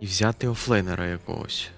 і взяти офлейнера якогось.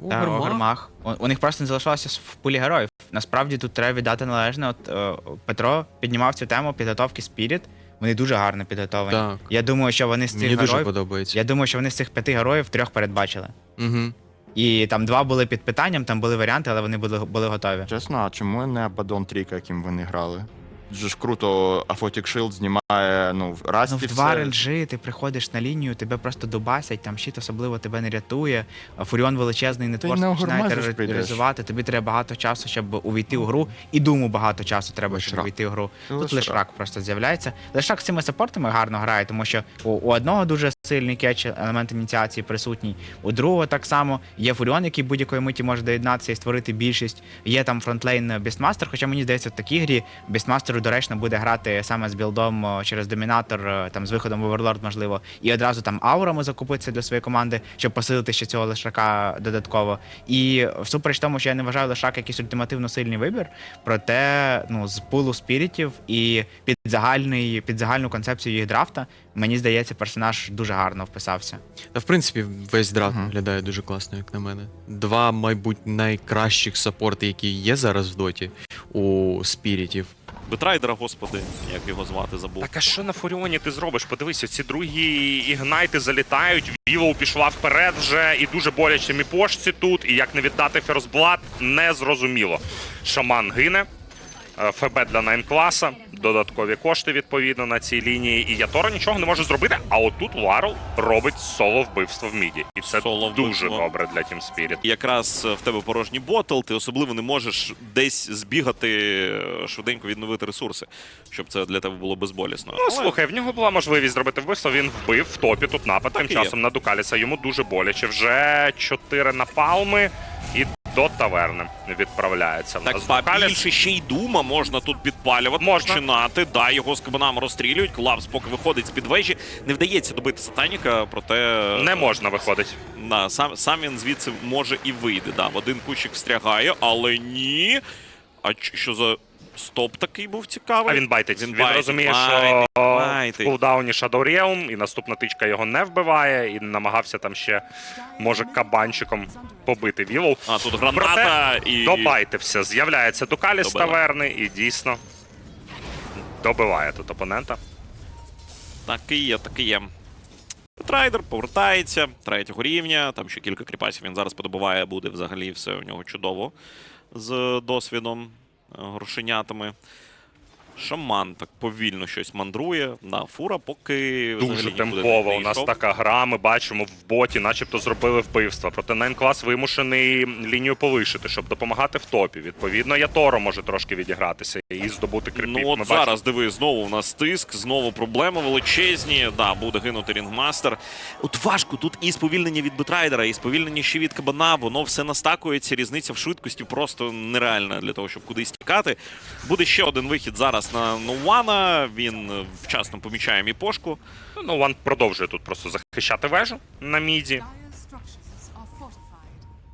Та, Огермах? Огермах. У, у них просто не залишалося в пулі героїв. Насправді тут треба віддати належне. От е, Петро піднімав цю тему підготовки Spirit. Вони дуже гарно підготовлені. Так. Я думаю, що вони з цих Мені дуже героїв. подобається. Я думаю, що вони з цих п'яти героїв трьох передбачили. Угу. І там два були під питанням, там були варіанти, але вони були, були готові. Чесно, а чому не Абадон Трійка, яким вони грали? Дуже ж круто, Афотік Шилд знімає, ну, раз Ну, в два все. ренджі ти приходиш на лінію, тебе просто дубасять, там щит особливо тебе не рятує. а Фуріон величезний, не не починає огормазиш прийдеш. тероризувати. Тобі треба багато часу, щоб увійти у гру. І думу багато часу треба, щоб Лешрак. увійти у гру. Тут Лешрак. Лешрак просто з'являється. Лешрак з цими саппортами гарно грає, тому що у, у одного дуже сильний кетч, елемент ініціації присутній, у другого так само. Є Фуріон, який будь-якої миті може доєднатися і створити більшість. Є там фронтлейн Бістмастер, хоча мені здається, в такій грі Бістмастеру доречно буде грати саме з білдом через домінатор, е, там з виходом в Оверлорд, можливо, і одразу там аурами закупитися для своєї команди, щоб посилити ще цього лишака додатково. І всупереч тому, що я не вважаю лишак якийсь ультимативно сильний вибір, проте ну з пулу спірітів і під загальний під загальну концепцію їх драфта, мені здається, персонаж дуже гарно вписався. Та в принципі весь драфт Мгм. виглядає дуже класно, як на мене. Два, мабуть, найкращих саппорти, які є зараз в доті у спірітів. Бетрайдера, господи, як його звати, забув. Так а що на Фуріоні ти зробиш? Подивися, ці другі ігнайти залітають. Вілоу пішла вперед вже і дуже боляче міпошці тут. І як не віддати Ферзблад, не зрозуміло. Шаман гине. ФБ для Найнкласа, додаткові кошти відповідно на цій лінії. І Яторо нічого не може зробити. А отут Ларл робить соло вбивство в міді. І це Соло дуже добре для Team Spirit. Якраз е, в тебе порожній ботл, ти особливо не можеш десь збігати, е, швиденько відновити ресурси, щоб це для тебе було безболісно. Ну, слухай, в нього була можливість зробити вбивство. Він вбив в топі тут напад. Тим і є. часом на Дукаліса йому дуже боляче. Вже чотири напалми і до таверни відправляється. Так, нас па більше ще й дума можна тут підпалювати, Можна. починати. Да, його з кабанами розстрілюють. Клапс поки виходить з-під вежі. Не вдається добити сатаніка, проте Не можна виходить. Да, сам, сам він звідси може і вийде. Да, в один кущик встрягає, але ні. А що за стоп такий був цікавий? А він байтить. Він, байтить, розуміє, байтить, що байтить. в кулдауні Shadow Realm, і наступна тичка його не вбиває, і намагався там ще, може, кабанчиком побити Вілоу. А тут граната і. Добайтився. З'являється Дукаліс з таверни і дійсно добиває тут опонента. Так і є, так і є. Трайдер повертається третього рівня. Там ще кілька кріпасів він зараз подобуває, буде взагалі все у нього чудово з досвідом, грошенятами. Шаман так повільно щось мандрує. Да, фура поки Дуже темпова. У нас така гра. Ми бачимо в боті, начебто зробили вбивство. Проте Найнклас вимушений лінію повишити, щоб допомагати в топі. Відповідно, Яторо може трошки відігратися і здобути крипів. Ну от Ми зараз бачимо. диви, знову у нас тиск, знову проблеми величезні. Да, буде гинути рінгмастер. От важко тут і сповільнення від Бетрайдера, і сповільнення ще від кабана. Воно все настакується. Різниця в швидкості просто нереальна для того, щоб кудись тікати. Буде ще один вихід зараз на Ноуана. Він вчасно помічає міпошку. Ну, Ван продовжує тут просто захищати вежу на міді.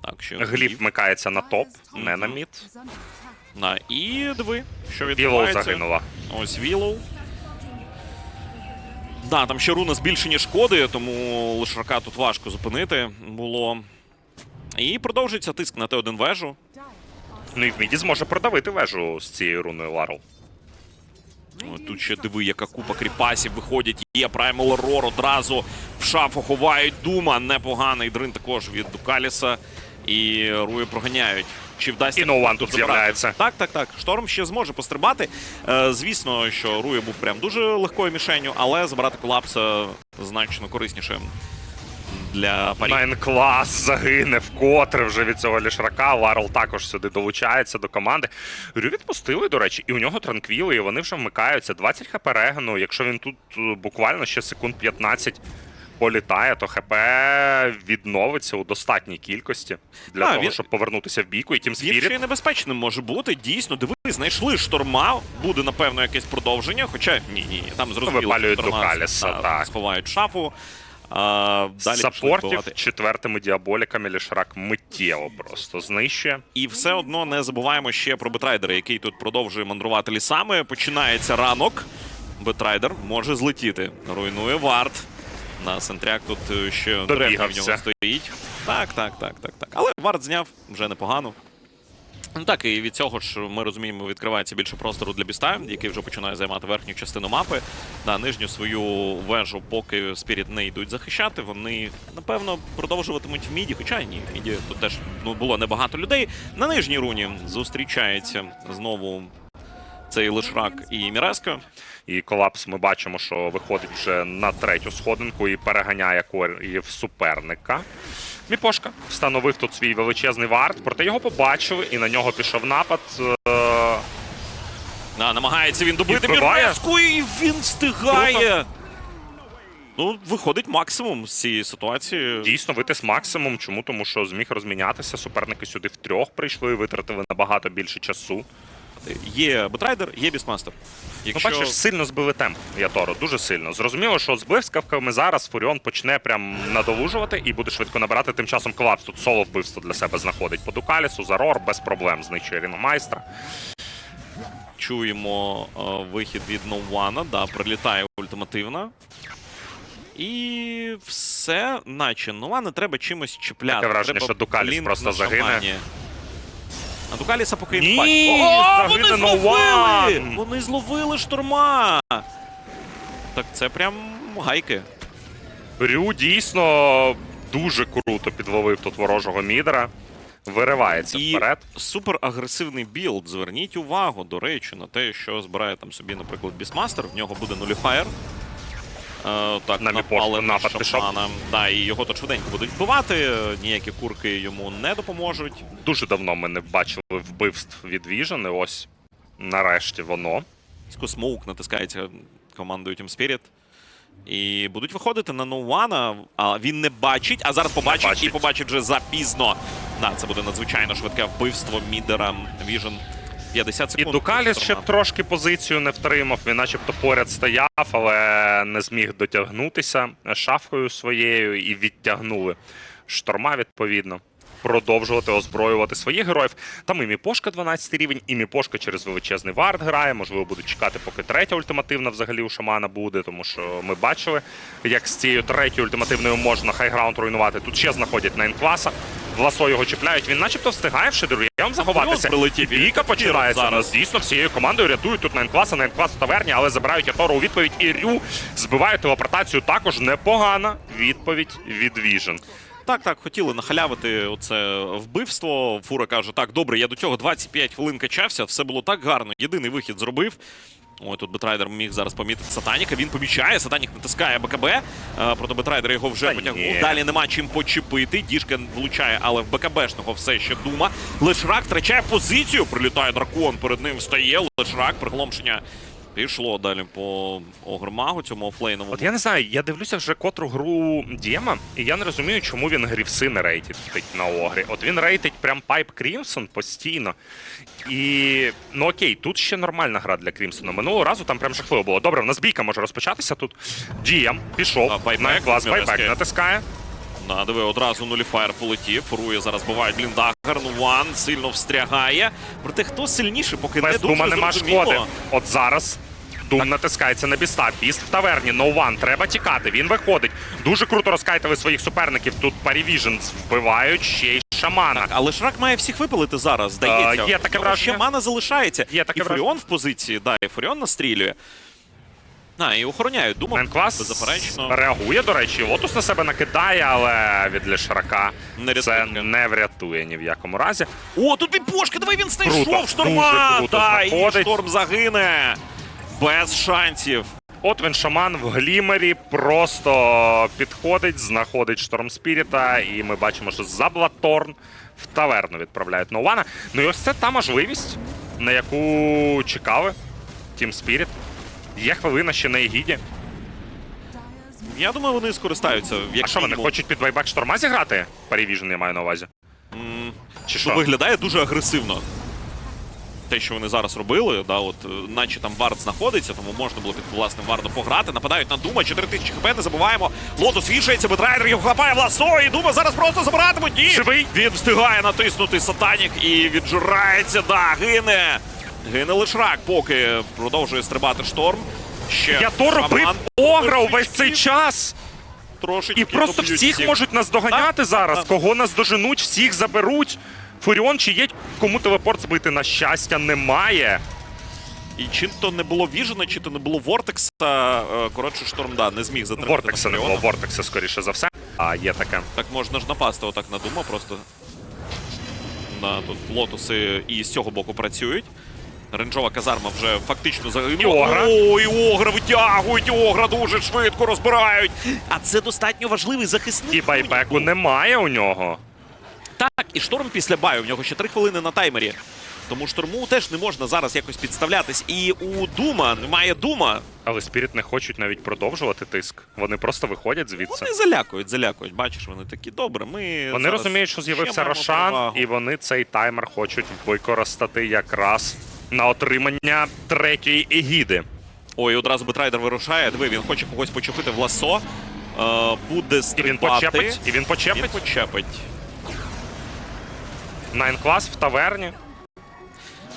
Так, що Гліб вмикається на топ, не на мід. На і диви, що Вілоу відбувається. загинула. Ось Вілоу. Да, там ще руна збільшення шкоди, тому лишрака тут важко зупинити було. І продовжується тиск на Т1 вежу. Ну і в міді зможе продавити вежу з цією руною Ларл. Тут ще диви, яка купа кріпасів виходять. Є Primal Roar одразу в шафу ховають Дума. Непоганий дрин також від Дукаліса. І Руї проганяють. Чи вдасться І No тут з'являється. Так, так, так. Шторм ще зможе пострибати. Е, звісно, що Руї був прям дуже легкою мішенью, але забрати колапса значно корисніше для парі. Найн клас загине вкотре вже від цього лішрака. Ларл також сюди долучається до команди. Рю відпустили, до речі, і у нього транквіли, і вони вже вмикаються. 20 хп регану. Якщо він тут е, буквально ще секунд 15 політає, то ХП відновиться у достатній кількості для А, того, він- щоб повернутися в бійку. І Тім Він ще й небезпечним може бути. Дійсно, диви, знайшли шторма. Буде напевно якесь продовження. Хоча ні, ні, там зрозуміло. Випалюють Дукаліса, та, так. Сховають шафу. А, далі саппортів четвертими діаболіками лішрак миттєво просто знищує. І все одно не забуваємо ще про Бетрайдера, який тут продовжує мандрувати лісами. Починається ранок. Бетрайдер може злетіти. Руйнує варт. На Сентряк тут е, ще в нього стоїть. Так, так, так, так, так. Але вард зняв вже непогано. Ну так, і від цього ж ми розуміємо, відкривається більше простору для Біста, який вже починає займати верхню частину мапи. На нижню свою вежу, поки Спіріт не йдуть захищати, вони напевно продовжуватимуть в міді. Хоча ні, в міді тут теж ну, було небагато людей. На нижній руні зустрічається знову цей Лишрак і Міреско. І колапс ми бачимо, що виходить вже на третю сходинку і переганяє корів суперника. Міпошка встановив тут свій величезний варт, проте його побачили, і на нього пішов напад. Е, Да, намагається він добити вбиває. І він встигає. Ну, виходить максимум з цієї ситуації. Дійсно, витис максимум. Чому? Тому що зміг розмінятися. Суперники сюди втрьох прийшли, витратили набагато більше часу. Є Бетрайдер, є Бісмастер. Ну, бачиш, сильно збили темп Яторо, дуже сильно. Зрозуміло, що з блискавками зараз Фуріон почне прям надолужувати і буде швидко набирати. Тим часом колапс тут соло вбивство для себе знаходить по Дукалісу, Зарор без проблем знищує Ріномайстра. чуємо е, вихід від Ноуана, да, прилітає ультимативно. І все, наче Ноуана треба чимось чіпляти. Таке враження, треба що Дукаліс просто загине. Шамані. А Дукаліса поки Ні. О, вони загине зловили! Ноуан! Вони зловили шторма! Так це прям гайки. Рю дійсно дуже круто підловив тут ворожого мідера. Виривається І вперед. супер агресивний білд. Зверніть увагу, до речі, на те, що збирає там собі, наприклад, Бісмастер. В нього буде нуліфаєр. Е, так, На напали на шамана. Да, і його тут швиденько будуть вбивати. Ніякі курки йому не допоможуть. Дуже давно ми не бачили вбивств від і ось нарешті воно. Різко смоук натискається командою Team Spirit. І будуть виходити на Ноуана, а він не бачить, а зараз побачить, бачить. і побачить вже запізно. Да, це буде надзвичайно швидке вбивство Мідера Vision. 50 І. Дукаліс ще трошки позицію не втримав. Він начебто поряд стояв, але не зміг дотягнутися шафкою своєю і відтягнули шторма, відповідно. Продовжувати озброювати своїх героїв. Там і Міпошка 12 рівень, і Міпошка через величезний вард грає. Можливо, будуть чекати, поки третя ультимативна взагалі у шамана буде, тому що ми бачили, як з цією третьою ультимативною можна хайграунд руйнувати. Тут ще знаходять найнкласа. Власо його чіпляють. Він начебто встигає в шедур'ям заховатися. прилетів, і Бійка починається. зараз. Дійсно всією командою рятують тут Найнкласа, Найнклас в таверні, але забирають Ятору у відповідь. І Рю збиває телепортацію. Також непогана відповідь від Vision. Так, так, хотіли нахалявити оце вбивство. Фура каже: так, добре, я до цього 25 хвилин качався, все було так гарно. Єдиний вихід зробив. Ой, тут Бетрайдер міг зараз помітити Сатаніка. Він помічає, Сатанік натискає БКБ. Проте Проти Бетрайдера його вже Та потягнув. ні. Далі нема чим почепити. Діжка влучає, але в БКБшного все ще дума. Лешрак втрачає позицію. Прилітає дракон, перед ним встає. Лешрак, пригломшення. Пішло далі по Огрмагу, цьому офлейновому. От я не знаю, я дивлюся вже котру гру Дієма, і я не розумію, чому він грівси не рейтить на огрі. От він рейтить прям Пайп Крімсон постійно. І ну окей, тут ще нормальна гра для Крімсона. Минулого разу там прям жахливо було. Добре, в нас бійка може розпочатися тут. Дієм пішов А, на клас, байбек натискає. Да, диви, одразу нуліфаєр полетів. Фурує зараз бувають бліндагер. Нуан сильно встрягає. Проте хто сильніше, поки не Без дуже дума нема шкоди. От зараз. Дум натискається на біста. Біст в таверні. No one. Треба тікати. Він виходить. Дуже круто розкайтили своїх суперників. Тут Парівіженс вбивають ще й шамана. Але Шрак має всіх випалити зараз, здається. А, є таке враження. Ще мана залишається. Є таке і Фуріон в позиції, да, і Фуріон настрілює. А, і охороняють. Думав, Менклас беззаперечно. реагує, до речі, лотус на себе накидає, але від Лешрака Не це не врятує ні в якому разі. О, тут Біпошка, давай він знайшов Круто, шторма! круто Та, і шторм загине. Без шансів. От він шаман в глімері просто підходить, знаходить шторм спіріта, і ми бачимо, що Заблаторн в таверну відправляють Ноуана. Ну і ось це та можливість, на яку чекали Тім Спіріт. Є хвилина ще на Егіді. Я думаю, вони скористаються. Як А що вони хочуть під байбек шторма зіграти? Парівіжн я маю на увазі. М, Чи що що? виглядає дуже агресивно. Те, що вони зараз робили, да, от, е, наче там вард знаходиться, тому можна було під власним вардом пограти. Нападають на Дума, 4000 хп, не забуваємо. Лотус вішається, Бетрайдер його хапає в ласо, і Дума зараз просто забиратимуть. Ні! Живий? Він встигає натиснути Сатанік і віджирається, да, гине. Гине Лишрак, поки продовжує стрибати шторм. Ще Я то робив шаман. огра увесь цей час! трошечки. І просто доб'ють всіх можуть наздоганяти зараз. так. Кого наздоженуть, всіх заберуть. Фуріон, чи є кому телепорт збити? На щастя, немає. І чи то не було Віжена, чи то не було Вортекса. е, Коротше, шторм, да, не зміг затримати. Вортекса не було, Наполеона. Вортекса, скоріше за все. А є таке. Так можна ж напасти отак на Дума просто. На тут лотуси і з цього боку працюють. Ренджова казарма вже фактично загинула. І Огра. О, і Огра витягують, Огра дуже швидко розбирають. А це достатньо важливий захисник. І байбеку немає у нього. Так, і шторм після баю. В нього ще три хвилини на таймері. Тому шторму теж не можна зараз якось підставлятись. І у Дума немає Дума. Але Спіріт не хочуть навіть продовжувати тиск. Вони просто виходять звідси. Вони залякують, залякують. Бачиш, вони такі добре. Ми Вони зараз розуміють, що ще з'явився маємо Рошан, перевагу». і вони цей таймер хочуть використати якраз на отримання третьої егіди. Ой, одразу Бетрайдер вирушає. Диви, він хоче когось почепити в ласо. Е, буде І він почепить, і він Він почепить. почепить. Найн клас в таверні.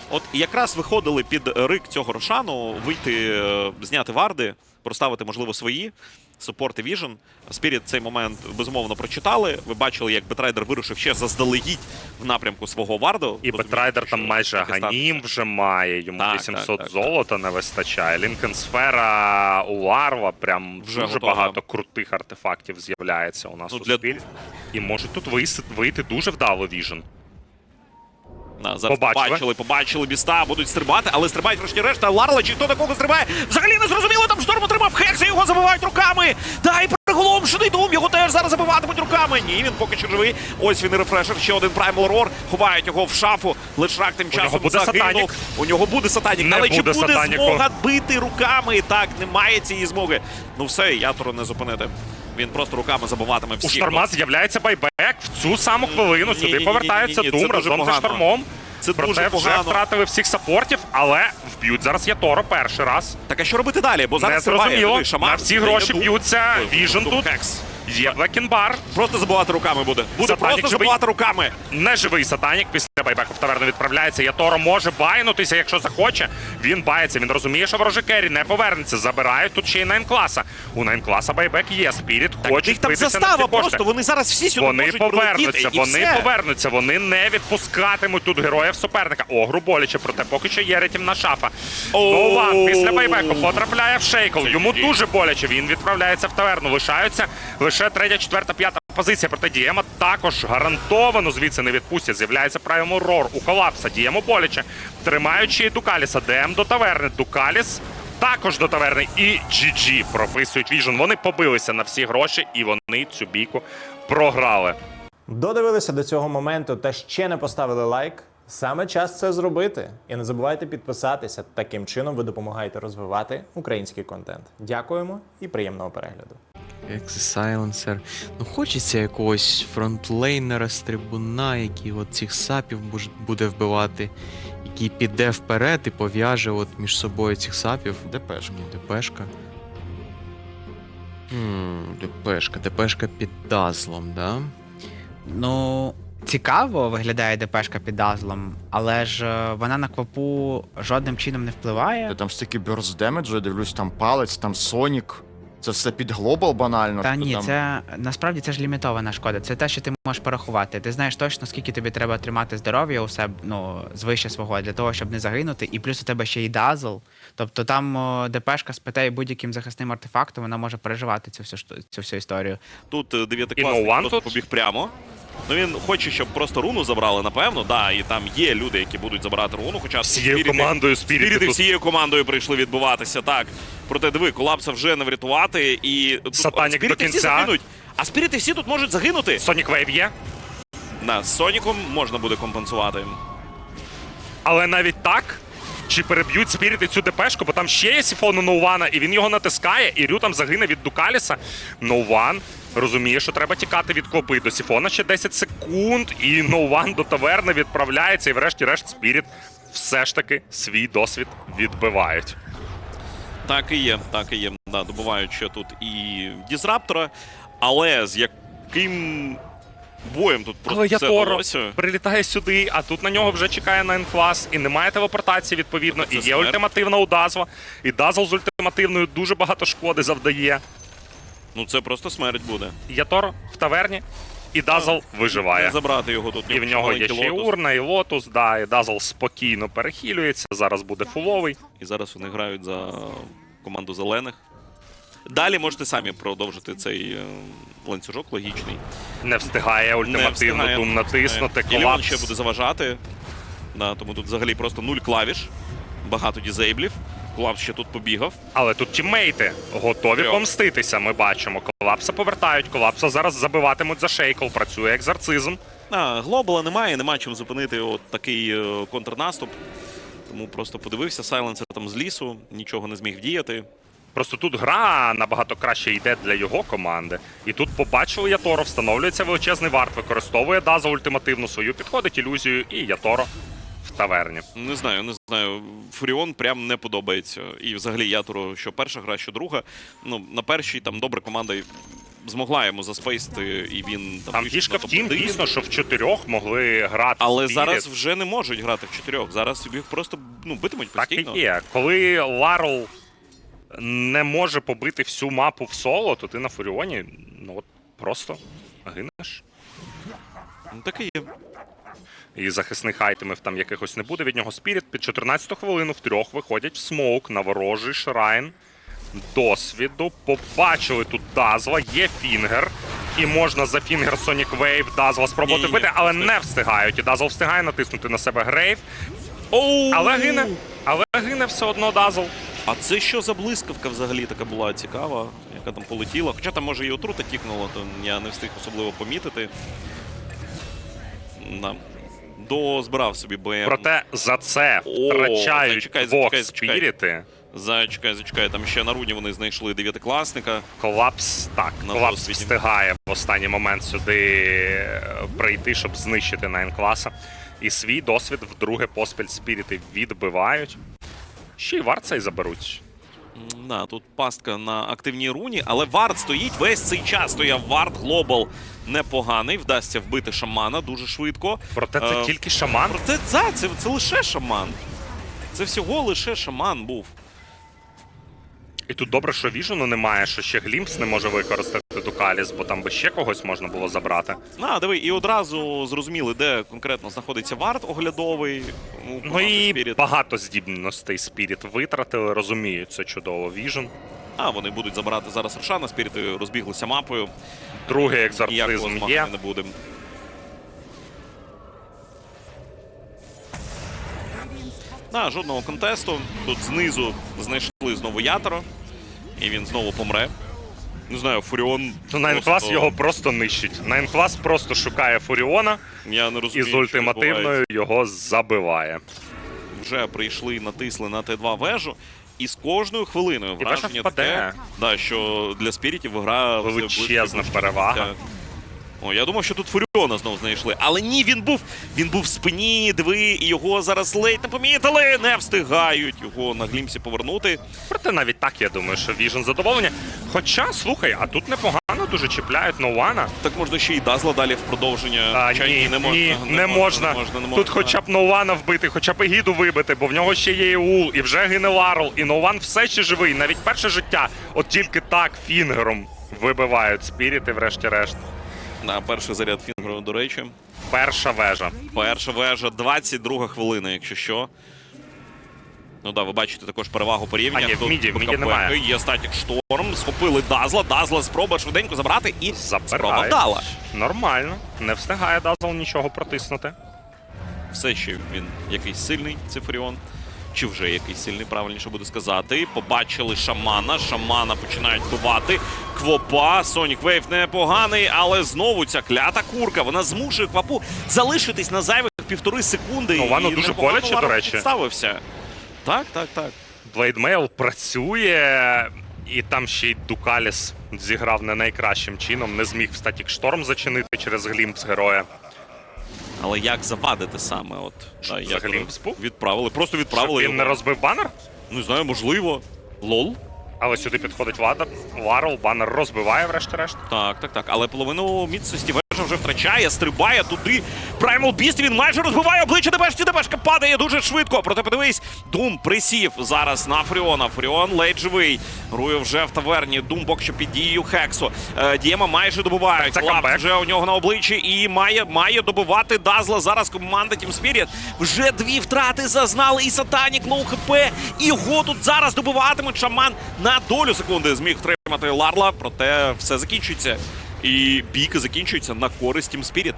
От якраз виходили під рик цього Рошану вийти, е, зняти варди, проставити, можливо, свої. Супорт і Vision. Спіріт цей момент безумовно прочитали. Ви бачили, як Бетрайдер вирушив ще заздалегідь в напрямку свого варду. І Бетрайдер там майже ганім вже має, йому Так, 800 так, так, золота не вистачає. Лінкен Сфера у Ларва прям Вже дуже готова. багато крутих артефактів з'являється у нас Ну, у для- спіль. І можуть тут вийти, вийти дуже вдало Віжен. Зараз Побачили. побачили, побачили біста, будуть стрибати, але стрибають врешті решта. Ларла, чи хто на кого стрибає? Взагалі не зрозуміло, там шторм отримав Хекса, його забивають руками. Та і приголомшений Дум, його теж зараз забиватимуть руками. Ні, він поки що живий. Ось він і рефрешер, ще один Primal Roar. Ховають його в шафу. Лишрак тим нього часом буде загинув. сатанік. У нього буде сатанік, Не але чи буде сатаніку. змога бити руками? Так, немає цієї змоги. Ну все, Ятору не зупинити. Він просто руками забиватиме У всіх. шторма з'являється байбек в цю саму хвилину. Сюди ні, повертається ні, ні, ні, Дум разом зі штормом. Це Проте дуже вже погано. втратили всіх сапортів, але вб'ють зараз Яторо перший раз. Так а що робити далі? Бо зараз Не зрозуміло. Шаман, На всі гроші б'ються. Віжен тут. Хекс. Є Блекінбар. Просто забивати руками буде. Буде Сатанік просто живий. забивати руками. Неживий сатанік після байбеку в таверну відправляється. Яторо може байнутися, якщо захоче. Він бається. Він розуміє, що ворожий керрі не повернеться. Забирають тут ще й найнкласа. У найнкласа байбек є. Спіріт хоче їх там застава просто. Вони зараз всі сюди Вони можуть повернуться, прилетіти, і вони все. повернуться, вони не відпускатимуть тут героїв суперника. Огру боляче, проте поки що є рятівна шафа. Оу. Нован після байбеку потрапляє в шейкл. Йому дуже боляче. Він відправляється в таверну. Лишаються лише третя, четверта, п'ята позиція. Проте Дієма також гарантовано звідси не відпустять. З'являється правимо рор у колапса. Дієму боляче. Тримаючи Дукаліса. ДМ до таверни. Дукаліс. Також до таверни і GG прописують Віжн. Вони побилися на всі гроші, і вони цю бійку програли. Додивилися до цього моменту та ще не поставили лайк. Саме час це зробити. І не забувайте підписатися. Таким чином ви допомагаєте розвивати український контент. Дякуємо і приємного перегляду. Екзисайленсер. Ну хочеться якогось фронтлейнера з трибуна, який от цих сапів буде вбивати, який піде вперед і пов'яже от між собою цих сапів. Депешка. Ні, ДПшка. Хм, ДПшка. ДПшка під дазлом, да? Ну, цікаво виглядає ДПшка під дазлом, але ж е, вона на квапу жодним чином не впливає. Та там стільки burst демеджу, я дивлюсь, там палець, там Сонік. Це все під глобал банально. Та ні, там... це насправді це ж лімітована шкода. Це те, що ти можеш порахувати. Ти знаєш точно, скільки тобі треба тримати здоров'я у себе ну, звище свого для того, щоб не загинути. І плюс у тебе ще й дазл. Тобто там о, ДПшка з ПТ будь-яким захисним артефактом вона може переживати цю всю цю всю історію. Тут е, дев'ятикласник No побіг прямо. Ну він хоче, щоб просто руну забрали, напевно. Да, і там є люди, які будуть забирати руну, хоча Всією спіріти- командою спіріти спіріти всією командою прийшли відбуватися. Так. Проте диви, колапса вже не врятувати. І тут Сатанік до всі кінця. загинуть. А спіріти всі тут можуть загинути. Сонік Вейв є. На з Соніком можна буде компенсувати. Але навіть так. Чи переб'ють спіріти цю депешку, бо там ще є сіфон у Ноувана, і він його натискає, і Рю там загине від Дукаліса. Ноуван розуміє, що треба тікати від копи. До сіфона ще 10 секунд, і Ноуван до таверни відправляється, і врешті-решт Спіріт все ж таки свій досвід відбивають. Так і є, так і є. Да, добувають тут і Дізраптора, але з яким боєм тут просто Але далося. прилітає сюди, а тут на нього вже чекає Найнклас, і немає телепортації, відповідно. Це І є смерть. ультимативна у Дазла. І Дазл з ультимативною дуже багато шкоди завдає. Ну це просто смерть буде. Яторо в таверні, і Дазл виживає. Не забрати його тут. І в нього є ще й Лотос. урна, і лотус, да, і Дазл спокійно перехилюється. Зараз буде фуловий. І зараз вони грають за команду зелених. Далі можете самі продовжити цей е, ланцюжок логічний. Не встигає ультимативно дум натиснути. Іліон Колапс. ще буде заважати. Да, тому тут взагалі просто нуль клавіш, багато дізейблів. Колапс ще тут побігав. Але тут тіммейти готові Трьох. помститися. Ми бачимо. Колапса повертають. Колапса зараз забиватимуть за шейкл. Працює екзорцизм. А, глобала немає, нема чим зупинити от такий е, контрнаступ. Тому просто подивився, сайленсер там з лісу, нічого не зміг вдіяти. Просто тут гра набагато краще йде для його команди. І тут побачили Яторо, встановлюється величезний варт, використовує Даза ультимативну свою, підходить ілюзію, і Яторо в таверні. Не знаю, не знаю. Фуріон прям не подобається. І взагалі Ятору, що перша гра, що друга. Ну, на першій там добра команда змогла йому заспейсити, і він там. Там фішка в тім, дійсно, що в чотирьох могли грати. Але зараз вже не можуть грати в чотирьох. Зараз їх просто ну, битимуть Так і постійно. є. Коли Ларл не може побити всю мапу в соло, то ти на Фуріоні ну от просто гинеш. Ну, так і є. І захисних айтемів там якихось не буде від нього. Спіріт під 14 хвилину втрьох виходять в смоук на ворожий шрайн. Досвіду. Побачили тут Дазла, є фінгер. І можна за фінгер Sonic Wave Дазла спробувати Ні-ні-ні, бити, але не встигають. І Дазл встигає натиснути на себе грейв. Але гине. Але гине все одно Дазл. А це що за блискавка взагалі така була цікава, яка там полетіла. Хоча там може і отрута тікнула, то я не встиг особливо помітити. Да. Дозбирав собі БМ. Проте за це втрачають зачекай, зачекай, зачекай. спіріти. Зачекай, зачекай, там ще на руні вони знайшли дев'ятикласника. Колапс так, На колапс досвіді. встигає в останній момент сюди е, прийти, щоб знищити Найн класа. І свій досвід вдруге поспіль спіріти відбивають. Ще й варт цей заберуть. Да, тут пастка на активній руні, але вард стоїть весь цей час. Стояв вард, глобал непоганий. Вдасться вбити шамана дуже швидко. Проте це Е, тільки шаман. Проте це, це, це лише шаман. Це всього лише шаман був. І тут добре, що віжену немає, що ще Глімпс не може використати Дукаліс, бо там би ще когось можна було забрати. На, диви, і одразу зрозуміли, де конкретно знаходиться вард оглядовий. Ну і Spirit. багато здібностей Спіріт витратили, розуміють це чудово. Віжен. А, вони будуть забирати зараз Рошана, спіріти розбіглися мапою. Другий екзорцизм є. не буде. На, жодного контесту. Тут знизу знайшли знову Ятеро. І він знову помре. Не знаю, Фуріон. Ну, Найнклас його просто нищить. Найнклас просто шукає Фуріона Я не і з ультимативною його забиває. Вже прийшли, натисли на Т2 вежу. І з кожною хвилиною враження таке, да, що для спірітів гра Величезна перевага. О, я думав, що тут Фуріона знову знайшли. Але ні, він був. Він був в спині, диви, і його зараз ледь не помітили. Не встигають його на глімсі повернути. Проте навіть так я думаю, що Віжен задоволення. Хоча, слухай, а тут непогано дуже чіпляють Ноуана. Так можна ще й Дазла далі в продовження. А, Хоча ні, не можна. ні, не, можна. не можна, не Тут хоча б Ноуана вбити, хоча б Егіду вибити, бо в нього ще є Іул, і вже гине Ларл, і Ноуан все ще живий, навіть перше життя. От тільки так фінгером вибивають спіріти, врешті-решт. На перший заряд Фінгеру, до речі. Перша вежа. Перша вежа, 22 хвилина, якщо що. Ну да, ви бачите також перевагу по рівнях. А, ні, в міді, в міді немає. Є статік шторм, схопили Дазла, Дазла спроба швиденько забрати і спроба вдала. Нормально. Не встигає Дазл нічого протиснути. Все ще він якийсь сильний, Цифріон. Чи вже якийсь сильний, правильніше буде сказати. Побачили шамана. Шамана починають бувати. Квопа, Сонік Вейв непоганий, але знову ця клята курка. Вона змушує квапу залишитись на зайвих півтори секунди. Ну, воно і дуже боляче, до речі. підставився. Так, так, так. Блейдмейл працює, і там ще й Дукаліс зіграв не найкращим чином, не зміг в статік шторм зачинити через глімпс героя. Але як завадити саме? От Що, як взагалі ви спу? відправили. Просто Щоб відправили він не розбив банер, Не знаю, можливо. Лол. але сюди підходить Вадар, Ларл, банер розбиває, врешті-решт. Так, так, так. Але половину міцності вже втрачає, стрибає туди. Primal Beast, він майже розбиває обличчя ДБшці, ДБшка падає дуже швидко. Проте подивись, Дум присів зараз на Фріона. Фріон ледь живий. Рує вже в таверні. Дум поки що під дією Хексу. Е, Дієма майже добивають. Це камбек. вже у нього на обличчі і має, має добивати Дазла. Зараз команда Team Spirit. Вже дві втрати зазнали і Сатанік, лоу хп. І його тут зараз добиватимуть. Шаман на долю секунди зміг втримати Ларла. Проте все закінчується. І бійка закінчується на користь Team Spirit.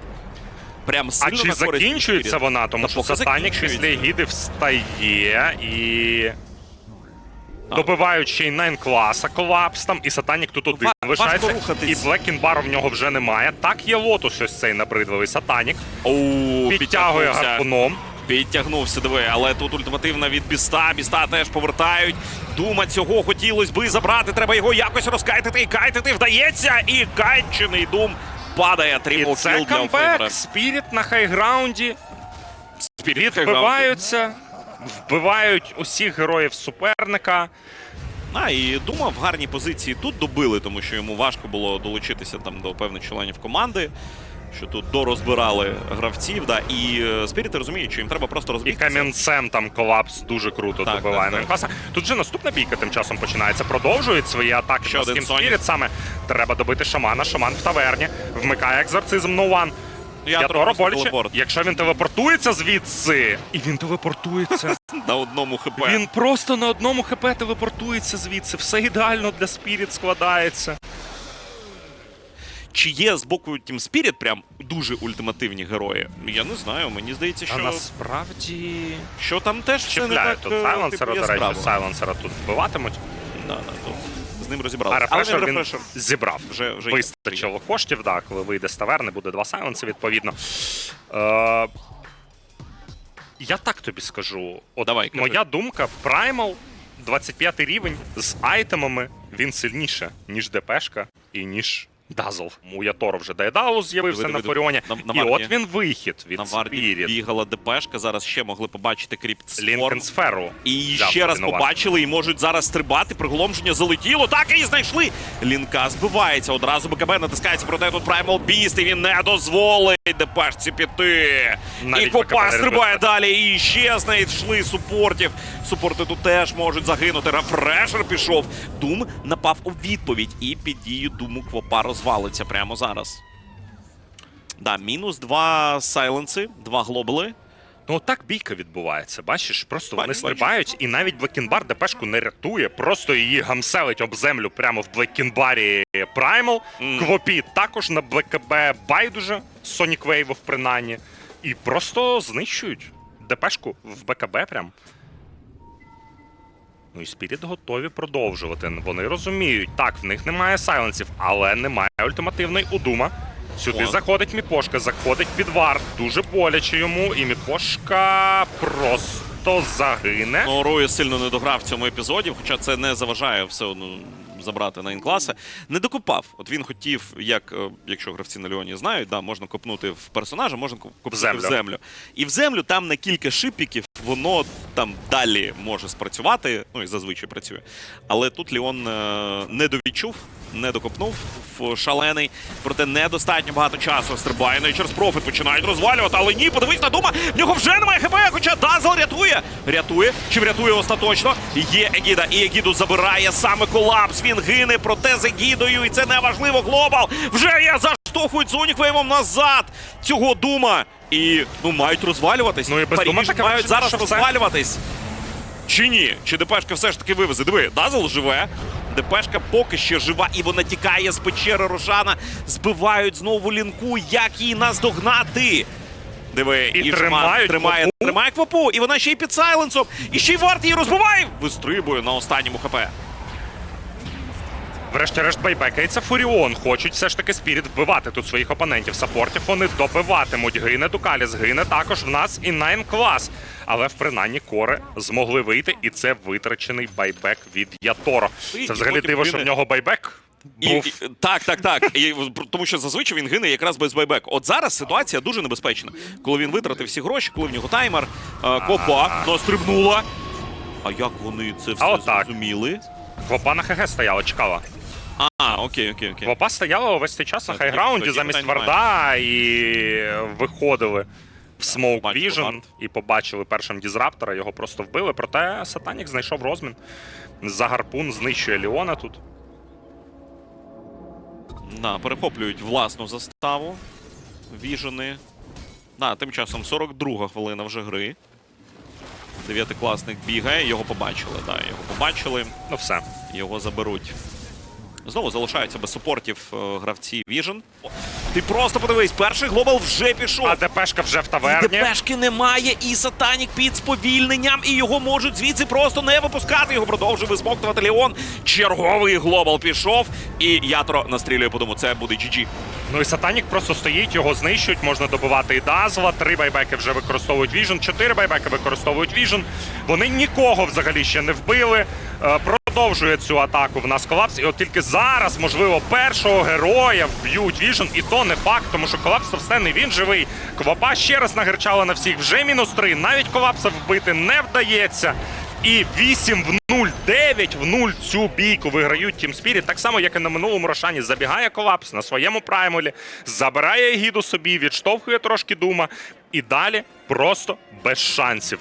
Прям А сильно чи на користь Team закінчується Spirit. вона? Тому Та що поки Сатанік закінчується. після гіди встає і. Добивають ще й Найн класа колапс там, і Сатанік тут один Ва- важко лишається. І рухатись. Блекінбар в нього вже немає. Так є лотус ось цей набридливий Сатанік. Оу, Підтягує підтягнувся. гарпуном. Підтягнувся, диви, але тут ультимативна від Біста. Біста теж повертають. Дума цього хотілось би забрати. Треба його якось розкайтити і кайтити. Вдається. І кайчений дум падає. Це кіл для камбек. Офейбера. Спіріт на хайграунді. Спіріт Вбиваються. Вбивають усіх героїв суперника. А, і Дума в гарній позиції тут добили, тому що йому важко було долучитися там до певних членів команди. Що тут дорозбирали гравців, да, і е, Спіріти розуміють, що їм треба просто І розбігтися. камінцем там колапс дуже круто Так, добиває так, так. Тут же наступна бійка тим часом починається. Продовжують свої атаки Ще на один. Spirit. Саме треба добити шамана. Шаман в таверні. Вмикає екзорцизм No One. Я Я Торо боляче. Якщо він телепортується звідси, і він телепортується. на одному хп. він просто на одному хп телепортується звідси. Все ідеально для Spirit складається. Чи є з боку Team Spirit прям дуже ультимативні герої? Я не знаю, мені здається, що. А насправді що там теж все не так тут сайленсера, типу, до речі, сайленсера тут вбиватимуть. Да, да, тут з ним А розібралися. Але рефрешер він зібрав. Вже, вже є. Коштів, да, коли вийде з таверни, буде два сайленси, відповідно. Е, я так тобі скажу. От Давай, кажи. моя думка, Primal 25 рівень з айтемами він сильніше, ніж ДПшка і ніж Дазл. У Яторо вже Дайдаус з'явився на Форіоні. на- на і варді. от він вихід від На Spirit. бігала ДПшка, зараз ще могли побачити кріпт Сворм. Лінкен сферу. І ще раз побачили і можуть зараз стрибати. Приголомшення залетіло. Так і знайшли. Лінка збивається. Одразу БКБ натискається проте тут Primal Beast, і він не дозволить ДПшці піти. Навіть і Попа стрибає далі. І ще знайшли супортів. Супорти тут теж можуть загинути. Рефрешер пішов. Дум напав у відповідь. І під дію Думу Квопа розвалиться прямо зараз. Да, мінус два сайленси, два глобали. Ну так бійка відбувається. Бачиш, просто вони бачу. стрибають, і навіть Блекінбар ДПшку не рятує, просто її гамселить об землю прямо в Блекінбарі Primal. Мгм. Квопі також на БКБ байдуже, Sonic Wave принаймні. І просто знищують ДПшку в БКБ прям. Ну і Спіріт готові продовжувати. Вони розуміють, так, в них немає сайленсів, але немає ультимативної удума. Сюди О. заходить Міпошка, заходить під вар. Дуже боляче йому, і Міпошка просто загине. Ну, Рою сильно не дограв в цьому епізоді, хоча це не заважає все одно забрати на інкласи. Не докупав. От він хотів, як е, якщо гравці на Леоні знають, да, можна копнути в персонажа, можна коп- землю. в землю. І в землю там на кілька шипіків воно там далі може спрацювати, ну і зазвичай працює. Але тут Леон е, не докопнув шалений, проте недостатньо багато часу стрибає. Ну і через профит починають розвалювати, але ні, подивись на дума, в нього вже немає хп, хоча Дазл рятує. Рятує, чи врятує остаточно? Є Егіда, і Егіду забирає саме колапс. Він гине, проте з Егідою, і це не важливо. Глобал вже є заштовхують Соніквейвом назад цього дума. І ну мають розвалюватись. Ну і без Паріж Дума мають зараз розвалюватись. Чи ні? Чи ДПшка все ж таки вивезе? Диви, Дазл живе. ДПшка поки що жива, і вона тікає з печери Рошана. Збивають знову лінку. Як її наздогнати? Диви, І тримають тримає, Квапу. тримає квапу, і вона ще й під сайленсом. І ще й варт її розбиває. Вистрибує на останньому хп. Врешті-решт байбекається Фуріон. Хочуть все ж таки Спіріт вбивати тут своїх опонентів. Саппортів вони добиватимуть. Гине Дукаліс, гине також в нас і Найн клас. Але в принаймні кори змогли вийти, і це витрачений байбек від Яторо. Це взагалі диво, що в нього байбек І, і- так, так, так. І, тому що зазвичай він гине якраз без байбек. От зараз ситуація дуже небезпечна. Коли він витратив всі гроші, коли в нього таймер, е, копа настрибнула. А як вони це все А зрозуміли? Квопа на ХГ стояла, чекала. А, окей, окей, окей. Вопа стояла увесь цей час на хайграунді тоді замість питань варда і виходили в Smoke побачили Vision вард. і побачили першим дізраптора, його просто вбили. Проте Сатанік знайшов розмін. За гарпун знищує Ліона тут. Да, перехоплюють власну заставу. Віжени. Да, тим часом 42 хвилина вже гри. Дев'ятикласник бігає, його побачили, да, його побачили, Ну все. його заберуть. Знову залишаються без супортів е, гравці Vision. Ти просто подивись, перший глобал вже пішов. А ДПшка вже в І таверні. ДПшки немає, і Сатанік під сповільненням, і його можуть звідси просто не випускати. Його продовжує висмоктувати Леон. Черговий глобал пішов, і Ятро настрілює по дому. Це буде GG. Ну і Сатанік просто стоїть, його знищують, можна добивати і Дазла. Три байбеки вже використовують Віжн, чотири байбеки використовують Віжн. Вони нікого взагалі ще не вбили. Продовжує цю атаку в нас колапс. І от тільки зараз, можливо, першого героя вб'ють Віжн, і то не факт, тому що колапс все не він живий. Квапа ще раз нагерчала на всіх. Вже мінус три. Навіть колапса вбити не вдається. І 8 в 0, 9 в 0 цю бійку виграють Team Spirit. Так само, як і на минулому Рошані. Забігає колапс на своєму праймолі, забирає гіду собі, відштовхує трошки дума. І далі просто без шансів.